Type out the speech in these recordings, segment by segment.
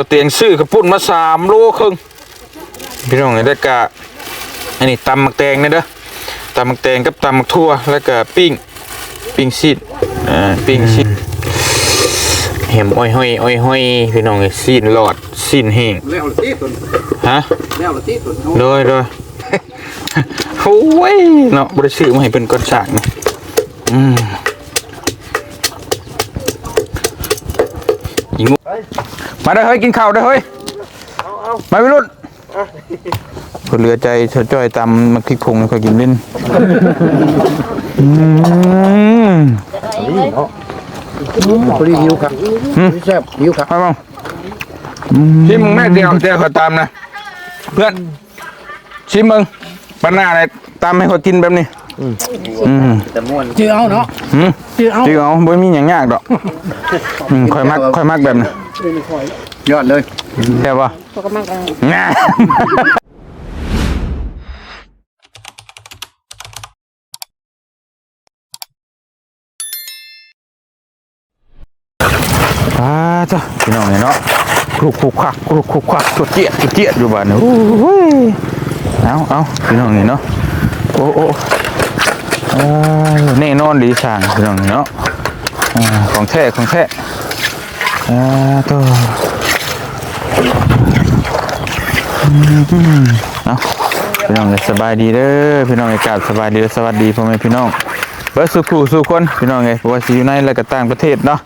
อเตียงซื้อกระปุ่นมาสามโลครึ่งพี่น้องได้กะอันนี้ตำมักแตงนะเด้อตำมักแตงกับตำมักทั่วแล้วก็ปิ้งปิ้งซีดอ่าปิ้งซีดเห็มอ้อยห้อยอ้อยห้อยพี่น้องเอ้ยซีนหลอดซีนแห้งแล้วละตีตุนฮะแล้วละตีตุนเอาโดยโดยโอ้ยเนาะบริสุทธิ์มาให้เป็นก้อนฉากนะอืมอีงู มาได้อเฮ้ยกินข้าวได้อเฮ้ยมาไปรุ่นคนเหลือใจเฉยจ้อยตำมาคลิกพงให้ค่อยกินเล่นอืมพอดีหิวครับแซ่บหิวครับไปบ้างชิมมึงแม่เดียวเดียวเขาตามนะ เพื่อนชิมมึงปัญหาอะไรตามให้เขากินแบบนี้อืมชื่อเอาเนาะหืมชื่อเอาจริงเหรอบ่มีอย่างยากดอกอืมค่อยมักค่อยมักแบบนี้ ยอดเลยใช่ป่ะเขาก็มักเอาง่าอ่าจ้ะพี่น้องเนี่ยเนาะคลุกคลุกควักคลุกคลุกควักตัวเจี๊ยดตัวเจี๊ยดอยู่บ้านเนี่ยโอ้ยเอาเอาพี่น้องนี่เนาะโอ้โอ้อ่าแน่นอนดีสั่งพี่น้องนี่เนาะอ่าของแท้ของแท้ อ่าตัวเอาพี่น้องสบายดีเด้อพี่น้องอากาศสบายดีสวัสดีพ่อแม่พี่น้องเบิร์สุขูสู่คนพี่น้องไงเพราะว่าสิอยู่ในและก็ต่างประเทศเนาะ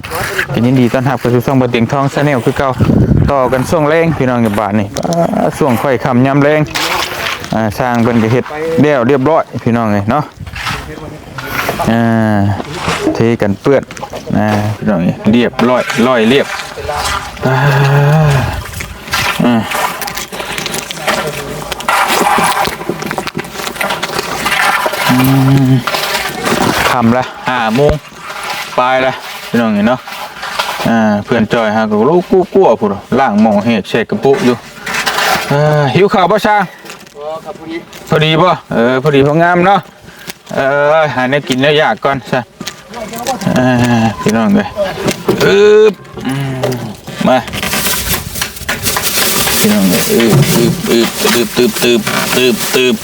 ก็ยินดีต้อนรับเข้าสู่ช่องบะเตียงทองชาแนลคือเก่าต่อกันช่วงแรงพี่น้องในบ้านนี่อ่าช่วงค่อยคำยามแรงอ่าสร้างเป็นกระเฮ็ดเดี่ยวเรียบร้อยพี่น้องไงเนาะอ่าเทกันเปื้อน อ่าพี่น้องไงเรียบร้อยร้อยเรียบอ่าอ่าคำละห้าโมงปลายละพี่น้องเห็นเนาะอ่าเพื่อนจอยฮะก็ลูกกู้กู้พูดล่างหมองเห็ดเช็คกระปุกอยู่อ่าหิวข้าวป่ะช่างพอดีป่ะเออพอดีพองามเนาะเออหาเนื้อกินเนื้อยากก่อนใช่ อ่าพี่น้องเลยอึบมาพี่น้องเลยอึบอึบอึบตึบตึบตึบตึบตึบ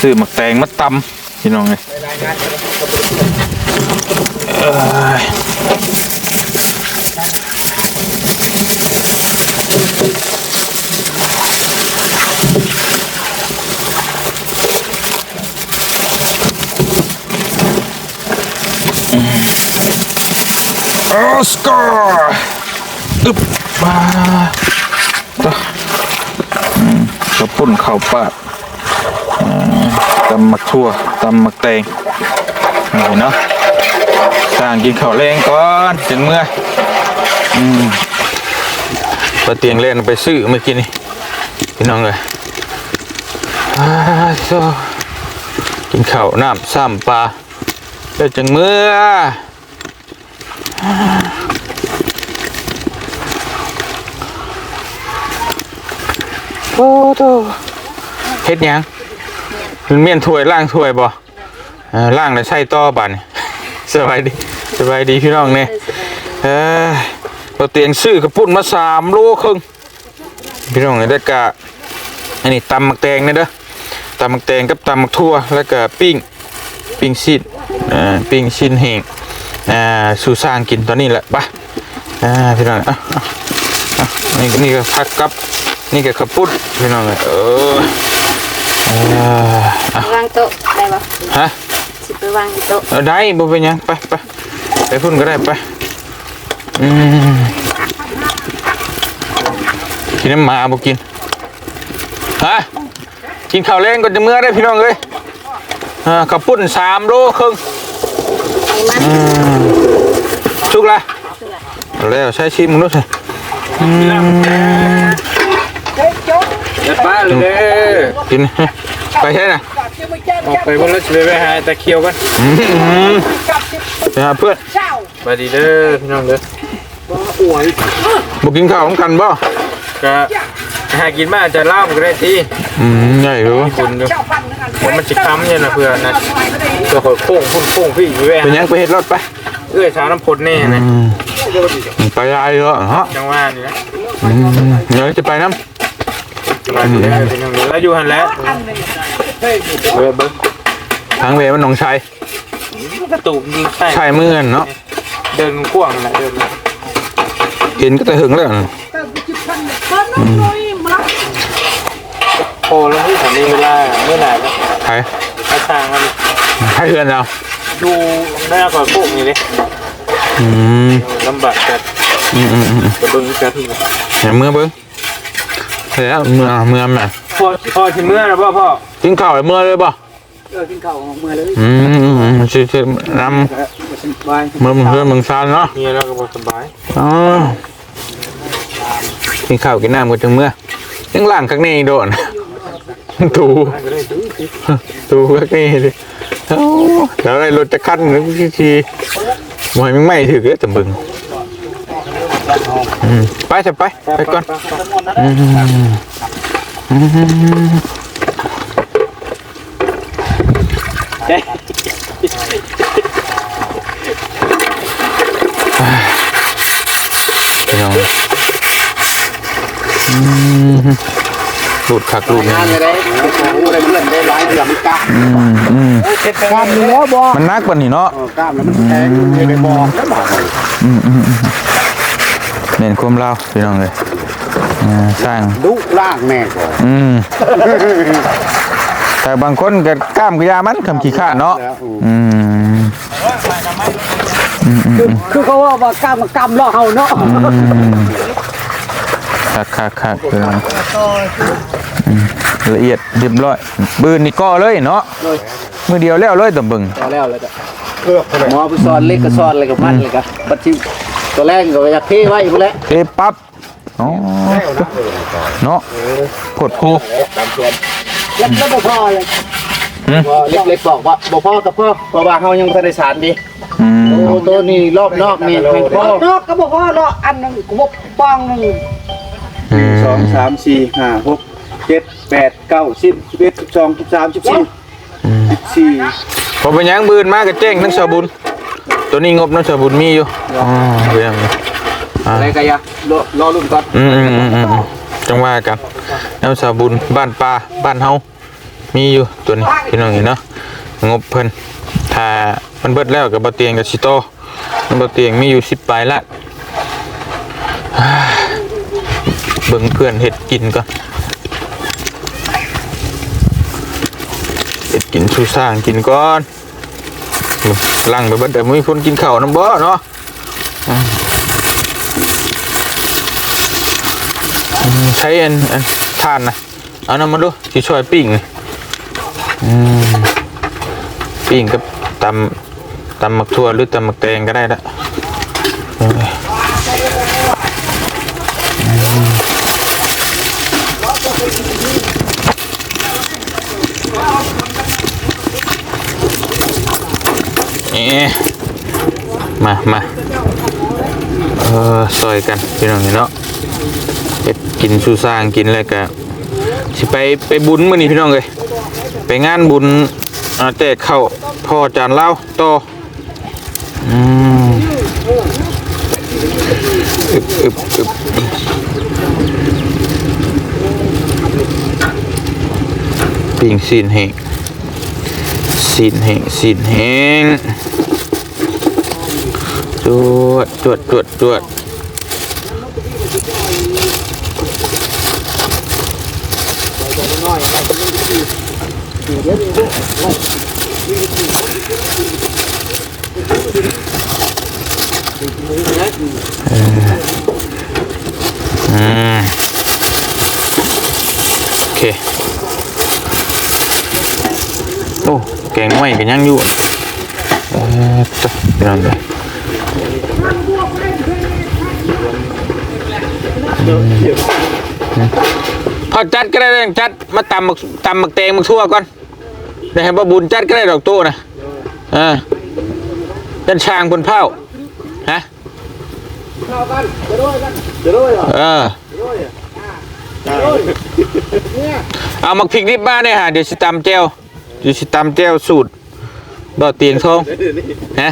ซื้อหมักแตงมาตำพี่น้องเลยเอ้ยออ สการ์อึบมาต่ออืมกระปุ่นข้าวปาดตำมักทั่วตำมักแตงนี่เนาะสร้างกินข้าวแรงก่อนถึงเมื่ออืมปลาเตียงเล่นไปซื้อเมื่อกี้นี่พี่น้องเลยอ้าวโซกินข้าวน้ำซ้ำปลาเดี๋ยวจึงเมื่อ โอ้โตเฮ็ดหยังมันเมียนถ้วยล่างถ้วยบ่ล่างแล้วใส่ต่อบัดนสบายดีสบายดีพี่น้องเนี่ยเออเราเตียงซื้อกระปุ่นมาสามโลครึ่งพี่น้องเนี่ยได้กะอันนี้ตำมักแตงนะเด้อตำมักแตงกับตำมักทั่วแล้วก็ปิ้งปิ้งซีดเอ่อปิ้งชิ้นแห้งอ่าสู่สร้างกินตอนนี้แหละไปอ่าพี่น้องอะอะอะนี่นี่ก็พักกับ นี่ก็ขาวปุ้นพี่น้องเลยเออเอออะวางโต๊ะได้ปะฮะสิไปวางที่โต๊ะเอาได้บ่เป็นหยังไปไปไปพุ่นก็ได้ไปอืมกินน้ำหมาบ่กินฮะกินข้าวแรงก่อนจะเมื่อได้พี่น้องเอ้ยอ่าข้าวปุ้นสามโลครึ่งไอ้มันอืมชุกละเอาแล้วใช้ชิมมึงดูสิอืม เดี๋ยวป้าเลยเด้อกิน ไปใช่น่ะออกไปบนรถเลยไปหาตะเคียวกันอืมไปหาเพื่อนสวัสดีเด้อพี่น้องเด้อบ่กินข้าวของกันบ่ก็หากินมาจะเล่าก็ได้ทีอืมใหญ่รู้คุณดูว่ามันจะค้ำเนี่ยนะเพื่อนนะเพื่อคอยโค้งพุ่นโค้งพี่อยู่แว่เป็นหยังไปเฮ็ดรถไปเอื้อยสาวน้ำพดแน่นะอืมไปยายเยอะฮะจังว่านี่นะอืมเดี๋ยวจะไปน้ส บายดีแล้วเป็นอย่างนี้แล้วอยู่หันแล้วเว้ยเบิ้งำทางเวมันหนองชัยกระตูกยิงใช่ชัยมือกันเนาะเดินกว้างนะเดินเห็นก็แต่หึงแล้วโอ้แล้วที่ผมมีเวลาเมื่อไหร่แล้วใครอาจารย์มันให้เพื่อนเราดูได้ก่อนพวกนี้เลยอืมลำบากจัดอืมอืมอืมกระเบิ้งจัดอย่าเมื่อเบิ้ง เสร็จแล้วเมื่อเมื่อแม่พ่อพ่อที่เมื่อนะพ่อพ่อกินข้าวเลยเมื่อเลยป่ะเออกินข้าวของมือเลยอืมอืมอืมชื่อชื่อนสบายำเมื่อมึงเพื่อนมึงซานเนาะเมียเราก็บอกสบายอ๋อกินข้าวกินน้ำกันจังเมื่อยังล่างข้างในโดนถูก็ได้ดูถูข้างในเลยเอ้าแล้วไอ้รถจะขั้นนึกทีมวยมึงไม่ถือเลยแต่มึง อืมไปจะไปไปก่อนอืมอืมพี่น้องอืมหลุดขักหลุดงานเลยได้โอ้ได้เพื่อนได้หลายเดือนกล้ามอืมอืมกล้ามอยู่แล้วบ่มันนักกว่านี่เนาะกล้ามแล้วมันแทงอยู่ในบ่อแล้วบ่อืมอืมอืมเน้นความเล่าพี่น้องเลยอ่าสร้างดุล่างแน่ก่อนอืมแต่บางคนก็กล้ามกระยามันคำขี้ข้าเนาะอืมคือเขาว่าว่ากล้ามกล้ามล่อเฮาเนาะอืมคักคักคักพี่น้องอืมละเอียดเรียบร้อยบืนนี่ก็เลยเนาะมือเดียวแล้วเลยตำบึงแล้วแล้วจ้ะหมอผู้สอนเล็กก็สอนอะไรกับพันเลยครับบัดที่ ตัวแรกก็อยากเทไว้พุ่นแหละเทปั๊บอ๋อเนาะผดคูแล้วแล้วบ่พอเลยหืมบ่เล็กๆบอกว่าบ่พอกับพ่อเพราะว่าเฮายังบ่ทันได้สารดีอืมโอ้ตัวนี้รอบนอกนี่ให้พ่อนอกก็บอกว่าเนาะอันหนึงก็บอกปองหนึงอืมสองสามสี่ห้าหกเจ็ดแปดเก้าสิบสิบเอ็ดสิบสองสิบสามสิบสี่สิบสี่พอเป็นหยังบืนมากก็แจ้งทั้งชาวบุญ ตัวนี้งบน้ำชาวบุญมีอยู่อ๋อเรื่องนี้อ่าอะไรกันยะรอรอรุ่นก่อนอืมอืมอืมอืมอืมจังว่ากันน้ำชาวบุญบ้านป่าบ้านเฮามีอยู่ตัวนี้พี่น้องเห็นเนาะงบเพิ่นถ้ามันเบิดแล้วกับบ่เตียงกับสิโตมันบ่เตียงมีอยู่10ปลายละอ่าเบิ่งเพื่อนเฮ็ดกินก่อนเฮ็ดกินสู้สร้างกินก่อน ลังไปบัดแต่บ่มีคนกินข้าวนํบ่เนาะใช้อันอันทานนะเอาน้ำมาดูที่ช่วยปิ้งปิ้งกับตำตำหมักทั่วหรือตำหมักแตงก็ได้ละเอออืมเอ๊ะ มามาเออซอยกันพี่น้องเนาะเฮ็ดกินซูซางกินแล้วก็สิไปไปบุญมื้อนี้พี่น้องเอ้ยไปงานบุญอาแต่เข้าพ่อจานเหล้าต่ออืมอึบอึบอึบปิงซีนแห้งซีนแห้งซีนแห้ง จวดจวดจวดจวดอืมโอเค โอ้ แกงไม่กันยังอยู่เออจ้ะไปนอนไป พอจัดก็ได้จัดมาตำมักตำมักแตงมักทั่วก่อนได้ให้บ่บุญจัดก็ได้ดอกโต้นะเออยันช่างบนเผาฮะเออเอามักพริกดิบมาเนี่ยฮะเดี๋ยวสิตำเจวอยู่สิตำแจ้วสูตรดอดเตียงทองฮะ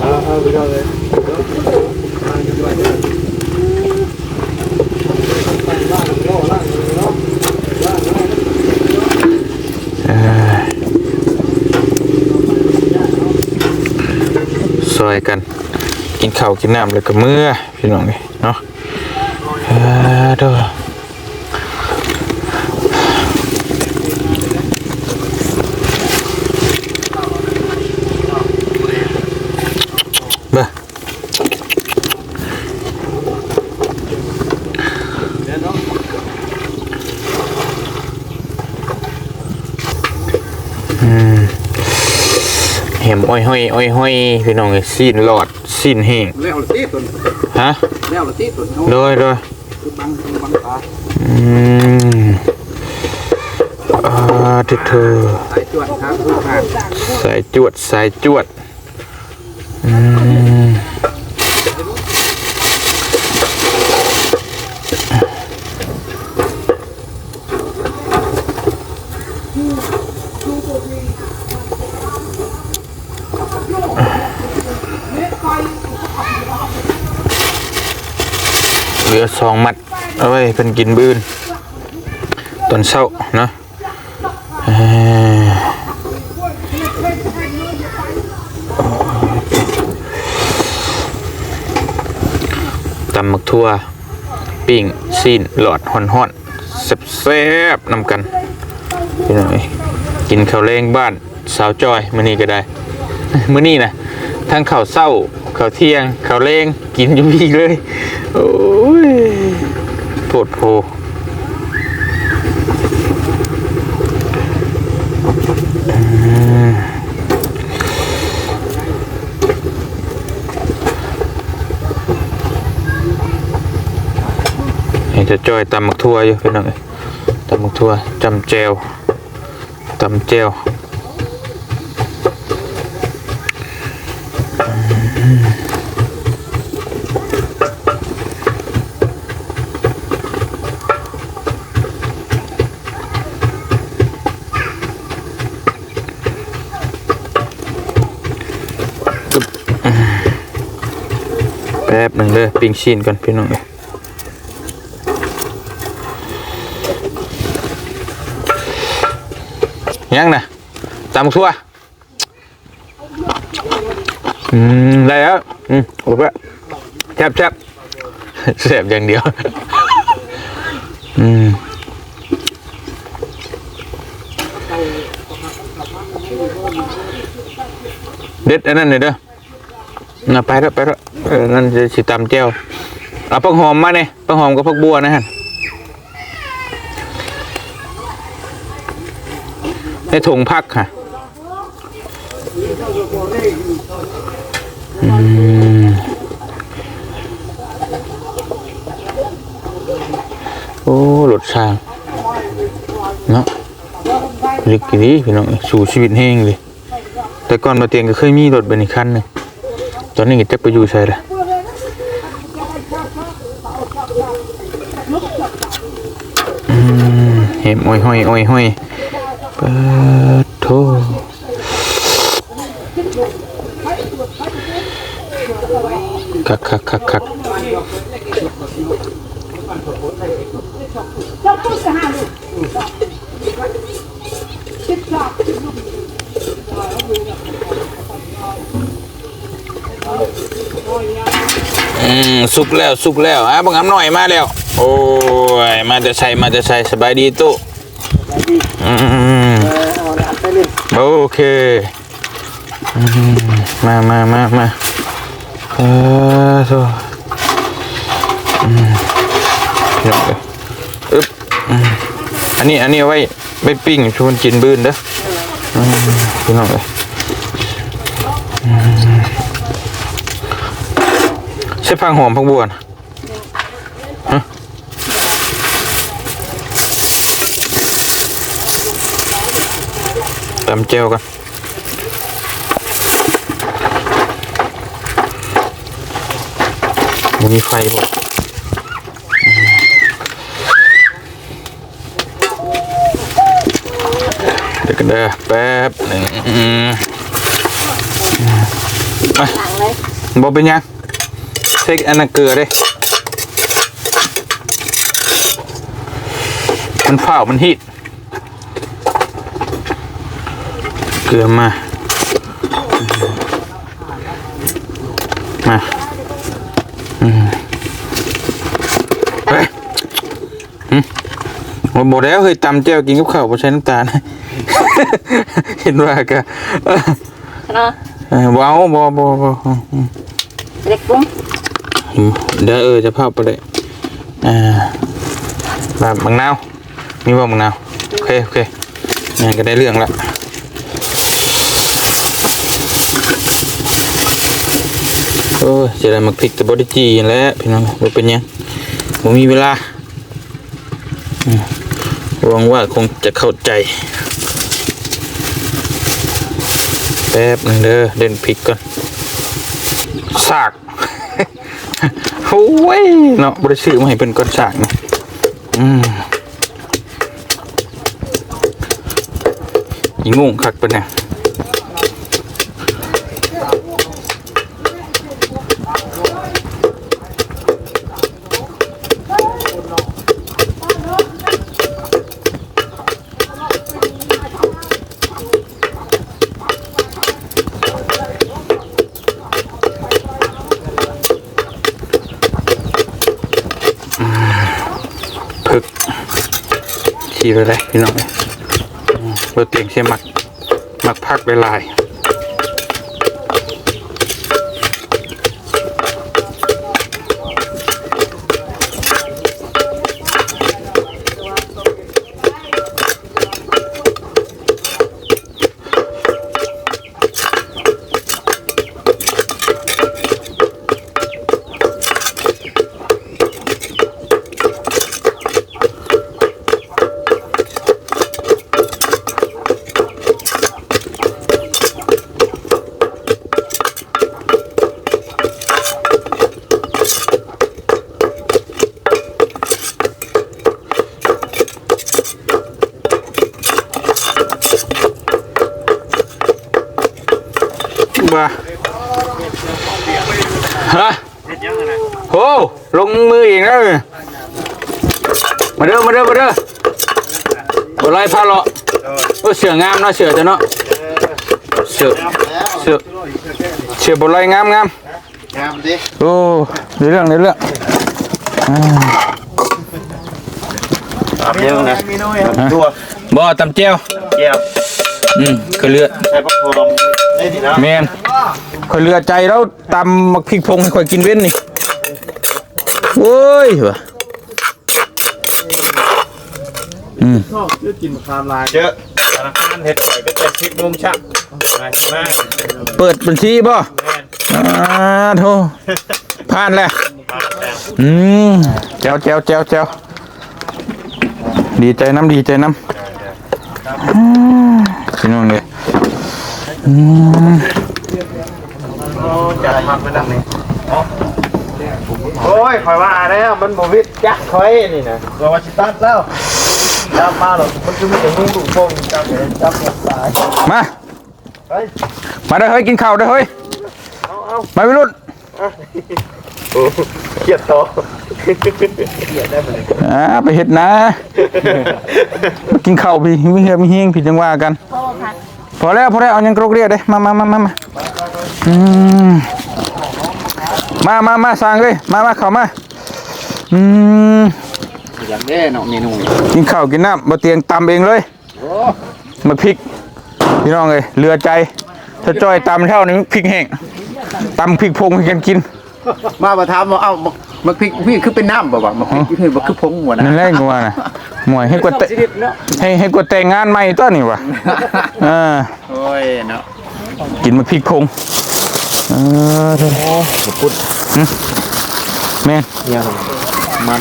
เอาเอาไปเลย ซอยกัน กินข้าวกินน้ำแล้วก็เมื่อพี่น้องนี่เนาะเออเด้อเบ้อเห็ม อ้อยห้อยอ้อยห้อยพี่น้องเอ้ยสิ้นหลอดสิ้นแห้งแล้วละตีตุนฮะแล้วละตีตุนเอาโดยโดยคือบังบังตาอืมอ่าเธอเธอสายจวดครับทุกท่านสายจวดสายจวดอืม เหลือสองมัดเอาไว้เพิ่นกินบืนตอนเช้าเนาะตำมักทั่วปิ้งซีนหลอดห่อนๆแซ่บๆนำกันพี่น้อยกินข้าวแรงบ้านสาวจอยมื้อนี้ก็ได้มื้อนี้นะทั้งข้าวเช้า ข้าวเที่ยงข้าวแรงกินอยู่อีกเลย โอ้ยปวดโพเห็นจะจอยตำมักทั่วอยู่พี่น้องเอ้ยตำมักทั่วจำแจวตำแจว แป๊บหนึ่งเลยปิ้งชีนก่อนพี่น้องเอ้ยยังนะตำมักทั่วอืมได้แล้วอืมโอ้โหแซ่บแซ่บแซ่บอย่างเดียว อืมเด็ดอันนั้นเลยเด้อ น่ะไปแล้วไปแล้วเออนั่นจะสิตำแก้วเอาผักหอมมาเนี่ยผักหอมกับผักบัวนะฮะในถุงพักค่ะอืมโอ้หลดช่างเนาะลึกดีพี่น้องสู่ชีวิตแห้งเลย แต่ก่อนมาเตียงก็เคยมีรถเบนอีกคันหนึง ตอนนี้ก็จะไปอยู่ใช่ละอืมเห็มอ้อยห้อยอ้อยห้อยเปิดโทคักคักคักคัก สุกแล้วสุกแล้วอะบังคับหน่อยมาแล้ว โอ้ยมาจะใส่มาจะใส่สบายดีตู้โอเคมามามามาเออโซอืมเดี๋ยวเดี๋ยวอึ๊บอันนี้อันนี้ไว้ไปปิ้งชวนกินบื้นเด้อพี่น้องเลย ใช่ฟังหอมพักบัวนะฮะตำเจลกันมันมีไฟบ่กันเด้อแป๊บหนึ่งอืมหลังเป็นยัง เช็คอันนั้นเกลือเด้มันเฝ้ามันฮีดเกลือมา มา อืมไปอืมบ่บ่แล้วเคยตำแจ่วกินกับข้าวบ่ใช้น้ำตาล เห็นว่าก็เออเนาะ เออบ่เอาบ่บ่บ่อืมเล็กปุ้มอืม เดี๋ยวเออจะพาไปเลยอ่าแบบบางนาวมีบ่บางนาวโอเคโอเคงานก็ได้เรื่องละโอ้จะได้มาพริกแต่บไดิจีนั่นแล้วพี่น้องบ่เป็นยังผมมีเวลาหวังว่าคงจะเข้าใจ แป๊บหนึงเด้อเด่นพริกก่อนสาก โอ้ยเนาะบริซื้อมาให้เป็นก้อนฉากนะอืมอีงงคักปะเนี่ย พึกขี่ไปเลยพี่น้องเราเตียงเสียหมักหมักพักไปลาย มาฮะโอ้ลงมืออีกแล้วเนี่ยมาเด้อมาเด้อมาเด้อบ่ไล่พาเลาะโอ้เสืองามเนาะเสือจ้ะเนาะเสือเสือเสือบ่ไล่งามงามงามดิโอ้ในเรื่องในเรื่องอ่าเดี๋ยวนะตัวบ่ตำเจียวแก้วอืมก็เลือดใส่ผักหอมได้ดีนะ แม่นข่อยเลือใจแล้วตำมักพริกพงให้ข่อยกินเว้นนี่โอ้ยว่ะอืมกินคามลายเยอะธนาคารเห็ดปล่อยก็จะชิดมุมชักมามาเปิดบัญชีป่ะอ่าโธ่ผ่านแล้วอืมแจวแจวแจวแจวดีใจน้ำดีใจน้ำพี่น้องเลย จะทำไปดังนี้โอ้ยคอยว่าแล้วมันบวิดจักคอยนี่นะเราว่าชิตัดแล้วจับมาหรอกมันจะมีแต่หูลูกโป่งจับเลยจับหมดสายมาเฮ้ยมาเด้อเฮ้ยกินข้าวเด้อเฮ้ยเอาเอามาวิรุณโอ้เกียดโตเกียดได้ไหมอ่าไปเฮ็ดนะมากินข้าวพี่มีเฮียมีเฮงพี่จังว่ากันโทษค่ะ พอแล้วพอแล้วเอายังกรกเรียกเด้มามามามามาอืมมามามาสั่งเลยมามาเข้ามาอืมอยางนี้เนาะเมนูกินข้าวกินน้ำมาเตียงตำเองเลยมาพริกพี่น้องเลยเรือใจถ้าจ้อยตำเท่านี้พริกแห้งตำพริกพงให้กันกิน มามาถามว่าเอา มักมักพริกพี่คือเป็นน้ำบ่บ่มักพริกพี่บ่คือผงหัวนะนั่นแหละกูว่านะหมวยให้กวดเตะสิดิบเนาะให้ให้กวดแต่งงานใหม่ตัวนี่วะอ่าโอ้ยเนาะกินมาพริกพงเออเด้อหึแม่นยังมัน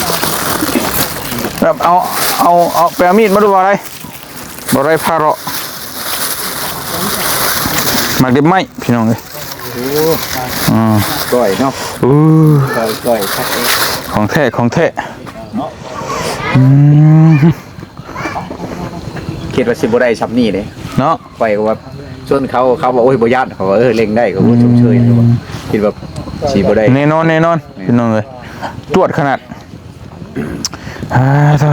แบบเอาเอาเอาไปเอามีดมาดูบ่อะไรบ่อะไรพาเราะมาเก็บไม้พี่น้องเลย อ่าก้อยเนาะอู้ก้อยก้อยครับเองของแท้ของแท้อืมคิดว่าสิบ่ได้ซับนี่เด้เนาะไปก็ว่าส่วนเขาเขาบอกโอ้ยบ่ญาติเขาว่าเออเล็งได้ก็บ่ชมเชยเลยว่าคิดว่าสีบ่ได้แน่นอนแน่นอนพี่น้องเลยตรวจขนาดอ่าเท่า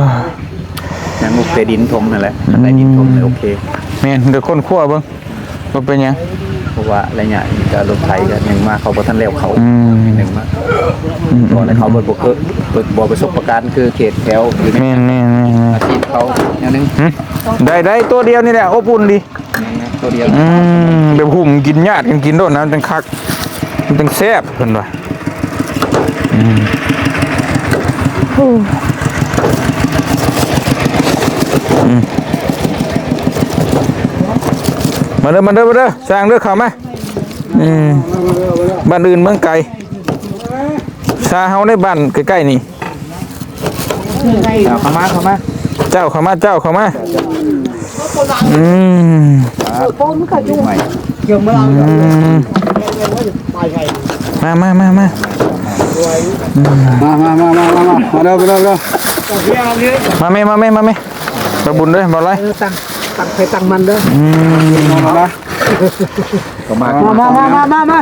ยังมุกเตดินทมนั่นแหละมันได้ดินทมเลยโอเคแม่นเดี๋ยวคนขั้วเบิ่งว่าเป็นหยัง เพราะว่าอะไรเงี้ยก็รถไถก็ยังมาเขาบ่ทันแล้วเขาอืมหนึ่งมาบ่แล้วเขาบ่บ่เคยบ่บ่ประสบการณ์คือเขตแถวหรือแม่นแม่นแม่นแม่นอาชีพเขาอย่างหนึงหึได้ได้ตัวเดียวนี่แหละอบอุ่นดี ตัวเดียวอืมเดี๋ยวหุ่มกินญาติกันกินโดดนะมันจังคักมันจังแซ่บเพิ่นว่าอืมอืม มาเด้อมาเด้อมาเด้อสร้างเด้อเข้ามาอืมบ้านอื่นเมืองไกลซาเฮาในบ้านใกล้ๆนี่เอาเข้ามาเข้ามาเจ้าเข้ามาเจ้าเข้ามาอืมใหม่ Giờ mới ăn อืม bài này มามามามามามามามามามาเด้อเด้อเด้อมาเมมาเมมาเมมาบุญด้วยบ อลไร tăng tăng phải tăng mình đó อืมมามาเข้ามานะ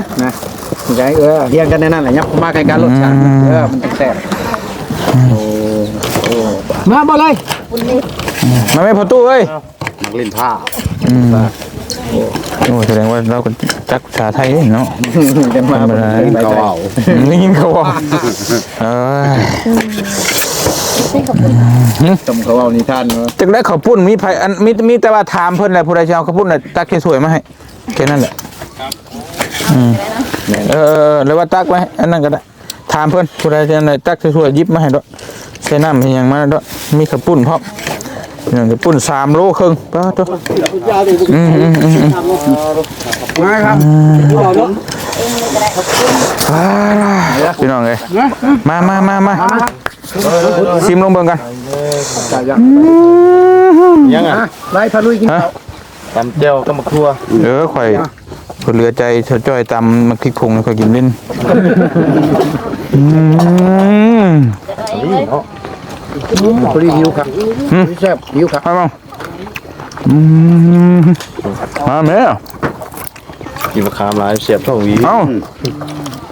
ใช่เออเรียงกันในนั้นแหละยับเข้ามาใกล้กันรถชาติเออมันแซ่บ mà bao đây มาเมพอตู้เอ้ยนักเล่นผ้าอืมโอ้แสดงว่าเราก็จักภาษาไทยเนาะจะมาธรรมดาเขาเอานี่ยินเขาบอกเอ้ย จมเขาเอานิทานเนาะจักได้ข้าวปุ้นมีไผอันมีมีแต่ว่าถามเพิ่นแหละผู้ใดจะเอาข้าวปุ้นน่ะตักสวยๆมาให้แค่นั้นแหละอืมเออเออแล้วว่าตักไว้อันนั้นก็ได้ถามเพิ่นผู้ใดจะเอาตักสวยๆหยิบมาให้ด้วยใส่น้ำให้หยังมาด้วยมีข้าวปุ้นพร้อม อย่างข้าวปุ้นสามโลครึ่งป้าตัวอืมอืมอืมอืมมาครับอ่าพี่น้องเลยมามามามาซิมลงเบิ่งกันยังอะไล่พาลุยกินฮะตำเจียวก็มาครัวเออข่อยข่อยเหลือใจเฉาจ้อยตำมาคลิกพงให้วข่อยกินเล่นอืม พอดีหิวครับแซ่บหิวครับมาบ้างอืมมาแม่กินมะขามหลายเสียบเท่าหวีเอ้า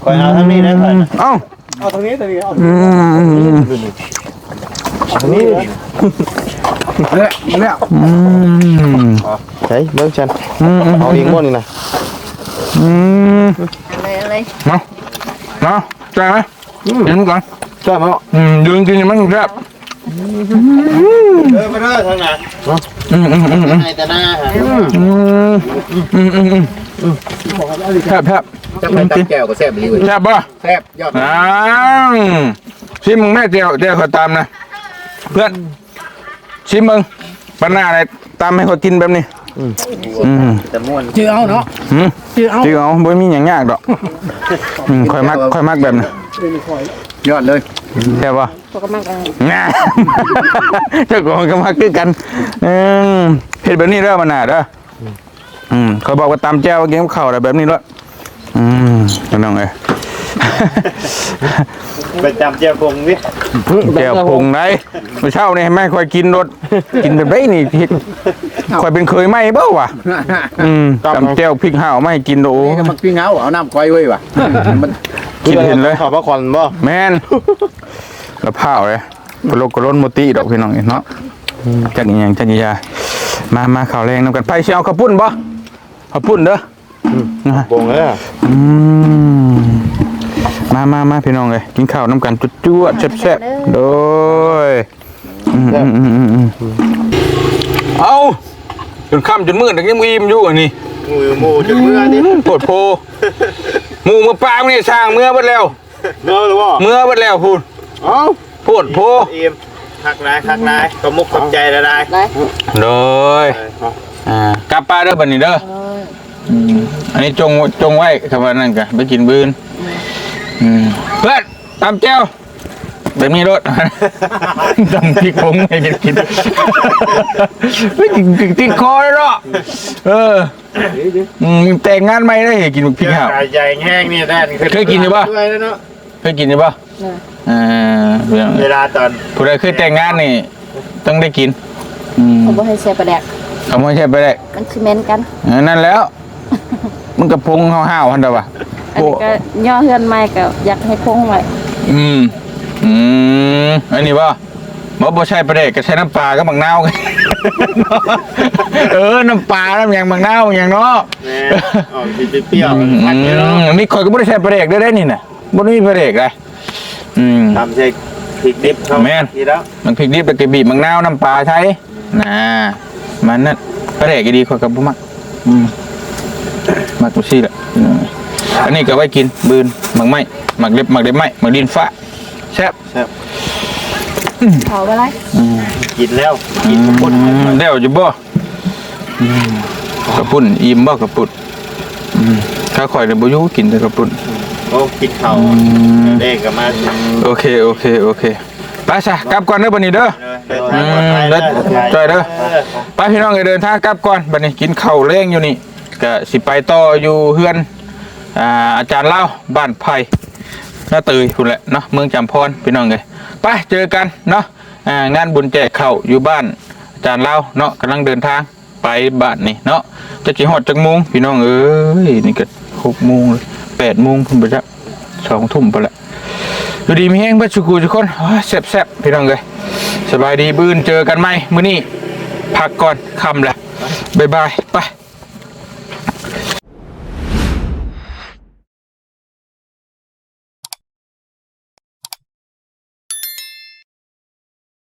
คอยเอาทั้งนี้นะคอยเอ้าเอาตรงนี้ตรงนี้เอาอืมทั้งนี้เนี่ยมาแล้วอืมใช่เบิ้งฉันอืมเอาเองบ่นี่นะอืมเลยเลยมามาใจไหมกินก่อนใช่ไหมอืมยืนกินมันแซ่บ เออมาเด้อทางไหนอืมอืมอืมอืมให้แต่หน้าฮะอืมอืมอืมอืมแซ่บแซ่บจับไปตับแก้วก็แซ่บดีเว้ยแซ่บป่ะแซ่บยอดอ้าวชิมมึงแม่เจียวเจียวขอตามนะ เพื่อน ชิมมึงปัญหาอะไรตามให้เขากินแบบนี้อืมแต่ม่วน chưa ao nó อืม chưa ao จริงเอาบ่มีอย่างยากดอกอืมค่อยมักค่อยมักแบบนี้ยอดเลย แซ่บป่ะพวกกำลังกันง่าเจ้าของก็มักคือกันอืมเห็ดแบบนี้เด้อมันหนาเด้ออืมเขาบอกว่าตามแจ้วเกี้ยวข้าวอะไรแบบนี้ด้วยอืมน้องเอ้ย ไปจำเจียวพงวิแก้วผงไหนเมื่อเช้านี่ให้แม่คอยกินรสกินแบบไดนี่ที่คอยเป็นเคยไหมเบ้าวะอืมตำแก้วพริกห่าวไม่ให้กินโอ้นี่ก็มักพี่เงาเอาน้ำก้อยไว้ว่ะมันคิดเห็นเลยขอบพระคุณบ่แมนแล้วผ้าวเลยกระโลกกระล้นโมติดอกพี่น้องเนาะจักอหย่างจักอหยามามาข่าวแรงนำกันไปเชียวข้าวปุ้นบ่ข้าวปุ้นเด้อนะวงเลยอะอืม มามามาพี่น้องเลยกินข้าวน้ำกันจุดจวดๆแซ่บๆโดยอืมอืมอืมอืมอืมเอาจนค่ำจนมืดแต่ยังมีมอยู่อันนี้มือหมูจะเมื่อนี่ปวดโพหมูมือปลาเนี่ยสร้างเมื่อเบัดแล้วเนื้อหรือว่าเมื่อเบัดแล้วพูดเอ้าปวดโพอิ่มคักนายคักนายก็มุกขอบใจละได้เลยโดยอ่ากลับปลาเด้อบัดนี้เด้ออืมอันนี้จงจงไว้คำว่านั่นกันไปกินบืน อืมเพื่อนตามแจ้วแบบนี้รถจำพริกผงให้กินกินไม่กินติดคอเลยเนาะเอออืมแต่งงานไม่ได้ให้กินพริกห่าวใหญ่แห้งนี่ได้เคยกินอยู่ปะด้วยแล้วเนาะเคยกินใช่ปะอ่าเรื่องเวลาตอนผู้ใดเคยแต่งงานนี่ต้องได้กินอืมผมบอกให้ใส่ปลาแดกเอาไม่ใช่ไปได้มันซีเมนต์กันเออนั่นแล้ว มันกระพงห้าวๆหันเดอวะ อันนี้ก็ย่อเฮือนใหม่ก็อยากให้คงไว้อืมอืมอันนี้ว่าบ่บ่ใช่ประเด็กก็ใช้น้ำปลากับบักนาวกันเออน้ำปลาน้ำหยังบักนาวอย่างเนาะแม่ออกสิเปรี้ยวอืๆพัดอยู่เนาะมมีคนก็บ่ได้ใช้ประเด็กได้ได้นี่น่ะบ่ได้มีประเด็กเลยอืม ทำใส่พริกดิบเข้าแม่น ทีแล้วมันพริกดิบแล้วก็บีบบักนาวน้ำปลาใช้น่ะมันนั่นประเด็กก็ดีกว่ากับบ่มักอืมมักตุซี่แหละ อืมอันนี้ก็ไว้กินบืนหมักไหม้หมักเล็บหมักเล็บไหม้หมักดินฟ้าแซ่บเผาไปไรกินแล้วกินทุกคนอืมเดี๋ยวจะบ่อืมกระปุ่นอิ่มบ่กระปุ่นอืมข้าข่อยเนี่ยบ่อยู่กินแต่กระปุ่นโอ้กินข้าวเด็กก็มาโอเคโอเคโอเคไปซะกลับก่อนเด้อบัดนี้เด้อเดินทางปลอดภัยอืมเด้อใจเด้อไปพี่น้องเอ้ยเดินทางกลับก่อนบัดนี้กินข้าวแรงอยู่นี่ก็สิไปต่ออยู่เฮือน อ่าอาจารย์เล่าบ้านไผ่หน้าตือพุ่นแหละเนาะเมืองจำพรพี่น้องเอ้ยไปเจอกันเนาะอ่างานบุญแจกเข้าอยู่บ้านอาจารย์เล่าเนาะกำลังเดินทางไปบ้านนี่เนาะจะสิฮอดจักโมงพี่น้องเอ้ยนี่ก็หกโมงเลยแปดโมงพุ่นไปจ้ะสองทุ่มไปละดูดีมีแห้งเบัดสุกูทุกคนโอ้ยแซ่บๆพี่น้องเอ้ยสบายดีบื้นเจอกันไหมมื้อนี้พักก่อนคำละบ๊ายบายไป